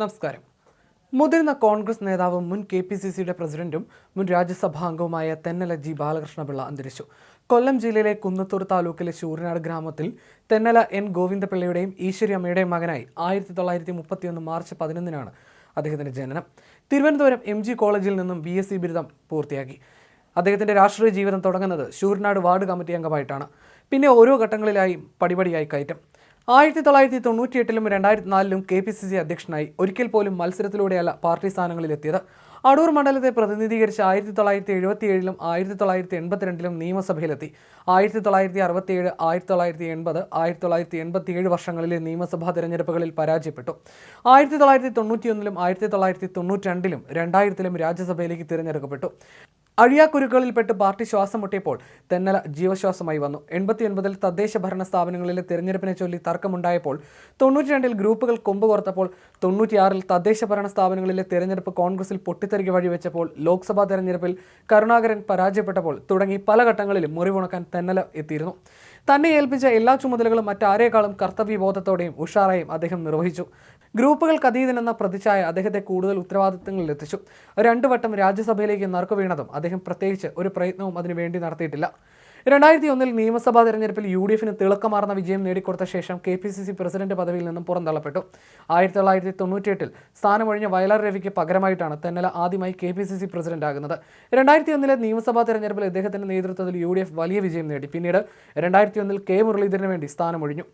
നമസ്കാരം. മുതിർന്ന കോൺഗ്രസ് നേതാവും മുൻ കെ പി സി സിയുടെ പ്രസിഡന്റും മുൻ രാജ്യസഭാ അംഗവുമായ തെന്നല ജി ബാലകൃഷ്ണപിള്ള അന്തരിച്ചു. കൊല്ലം ജില്ലയിലെ കുന്നത്തൂർ താലൂക്കിലെ ശൂരനാട് ഗ്രാമത്തിൽ തെന്നല എൻ ഗോവിന്ദപിള്ളയുടെയും ഈശ്വരി അമ്മയുടെയും മകനായി ആയിരത്തി തൊള്ളായിരത്തി മുപ്പത്തിയൊന്ന് മാർച്ച് പതിനൊന്നിനാണ് അദ്ദേഹത്തിന്റെ ജനനം. തിരുവനന്തപുരം എം ജി കോളേജിൽ നിന്നും ബി എസ് സി ബിരുദം പൂർത്തിയാക്കി. അദ്ദേഹത്തിന്റെ രാഷ്ട്രീയ ജീവിതം തുടങ്ങുന്നത് ശൂരനാട് വാർഡ് കമ്മിറ്റി അംഗമായിട്ടാണ്. പിന്നെ ഓരോ ഘട്ടങ്ങളിലായി പടിപടിയായി കയറ്റം. ആയിരത്തി തൊള്ളായിരത്തി തൊണ്ണൂറ്റി എട്ടിലും രണ്ടായിരത്തി നാലിലും കെ പി സി സി അധ്യക്ഷനായി ഒരിക്കൽ പോലും മത്സരത്തിലൂടെയല്ല പാർട്ടി സ്ഥാനങ്ങളിലെത്തിയത് അടൂർ മണ്ഡലത്തെ പ്രതിനിധീകരിച്ച് ആയിരത്തി തൊള്ളായിരത്തി എഴുപത്തി ഏഴിലും ആയിരത്തി തൊള്ളായിരത്തി എൺപത്തിരണ്ടിലും നിയമസഭയിലെത്തി. ആയിരത്തി തൊള്ളായിരത്തി അറുപത്തിയേഴ് ആയിരത്തി തൊള്ളായിരത്തി എൺപത് ആയിരത്തി തൊള്ളായിരത്തി എൺപത്തി ഏഴ് വർഷങ്ങളിലെ നിയമസഭാ തെരഞ്ഞെടുപ്പുകളിൽ പരാജയപ്പെട്ടു. ആയിരത്തി തൊള്ളായിരത്തി തൊണ്ണൂറ്റിയൊന്നിലും ആയിരത്തി തൊള്ളായിരത്തി തൊണ്ണൂറ്റി രണ്ടിലും രണ്ടായിരത്തിലും രാജ്യസഭയിലേക്ക് തിരഞ്ഞെടുക്കപ്പെട്ടു. അഴിയാക്കുരുക്കളിൽപ്പെട്ട് പാർട്ടി ശ്വാസം മുട്ടിയപ്പോൾ തെന്നല ജീവശ്വാസമായി വന്നു. എൺപത്തിയൊൻപതിൽ തദ്ദേശ ഭരണ സ്ഥാപനങ്ങളിലെ തെരഞ്ഞെടുപ്പിനെ ചൊല്ലി തർക്കമുണ്ടായപ്പോൾ തൊണ്ണൂറ്റി രണ്ടിൽ ഗ്രൂപ്പുകൾ കൊമ്പ് കോർത്തപ്പോൾ തൊണ്ണൂറ്റിയാറിൽ തദ്ദേശ ഭരണ സ്ഥാപനങ്ങളിലെ തിരഞ്ഞെടുപ്പ് കോൺഗ്രസിൽ പൊട്ടിത്തെറിക്ക് വഴിവെച്ചപ്പോൾ ലോക്സഭാ തെരഞ്ഞെടുപ്പിൽ കരുണാകരൻ പരാജയപ്പെട്ടപ്പോൾ തുടങ്ങി പല ഘട്ടങ്ങളിലും മുറിവുണക്കാൻ തെന്നല എത്തിയിരുന്നു. തന്നെ ഏൽപ്പിച്ച എല്ലാ ചുമതലകളും മറ്റാരേക്കാളും കർത്തവ്യബോധത്തോടെയും ഉഷാറായും അദ്ദേഹം നിർവഹിച്ചു. ഗ്രൂപ്പുകൾക്ക് അതീതനെന്ന പ്രതിച്ഛായ അദ്ദേഹത്തെ കൂടുതൽ ഉത്തരവാദിത്തങ്ങളിൽ എത്തിച്ചു രണ്ടു വട്ടം രാജ്യസഭയിലേക്ക് നറുക്കു വീണതും അദ്ദേഹം പ്രത്യേകിച്ച് ഒരു പ്രയത്നവും അതിനുവേണ്ടി നടത്തിയിട്ടില്ല. രണ്ടായിരത്തി ഒന്നിൽ നിയമസഭാ തെരഞ്ഞെടുപ്പിൽ യു ഡി എഫിന് തിളക്കമാർന്ന വിജയം നേടിക്കൊടുത്ത ശേഷം K P C C president പദവിയിൽ നിന്നും പുറന്തള്ളപ്പെട്ടു. ആയിരത്തി തൊള്ളായിരത്തി തൊണ്ണൂറ്റിയെട്ടിൽ സ്ഥാനമൊഴിഞ്ഞ വയലാർ രവിക്ക് പകരമായിട്ടാണ് തെന്നല ആദ്യമായി K P C C president ആകുന്നത്. രണ്ടായിരത്തി ഒന്നിലെ നിയമസഭാ തെരഞ്ഞെടുപ്പിൽ അദ്ദേഹത്തിന്റെ നേതൃത്വത്തിൽ യു ഡി എഫ് വലിയ വിജയം നേടി. പിന്നീട് രണ്ടായിരത്തി ഒന്നിൽ കെ മുരളീധരന് വേണ്ടി സ്ഥാനമൊഴിഞ്ഞു.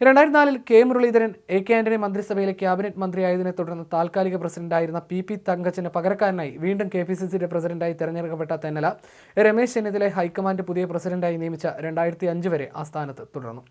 രണ്ടായിരത്തി നാലിൽ K Muraleedharan A K Antony മന്ത്രിസഭയിലെ ക്യാബിനറ്റ് മന്ത്രിയായതിനെ തുടർന്ന് താൽക്കാലിക പ്രസിഡന്റായിരുന്ന പി പി തങ്കച്ചന് പകരക്കാരനായി വീണ്ടും കെ പി സി സിയുടെ പ്രസിഡന്റായി തെരഞ്ഞെടുക്കപ്പെട്ട തെന്നല രമേശ് ചെന്നിത്തല ഹൈക്കമാൻഡ് പുതിയ പ്രസിഡന്റായി നിയമിച്ച രണ്ടായിരത്തി അഞ്ച് വരെ ആ സ്ഥാനത്ത് തുടർന്നു.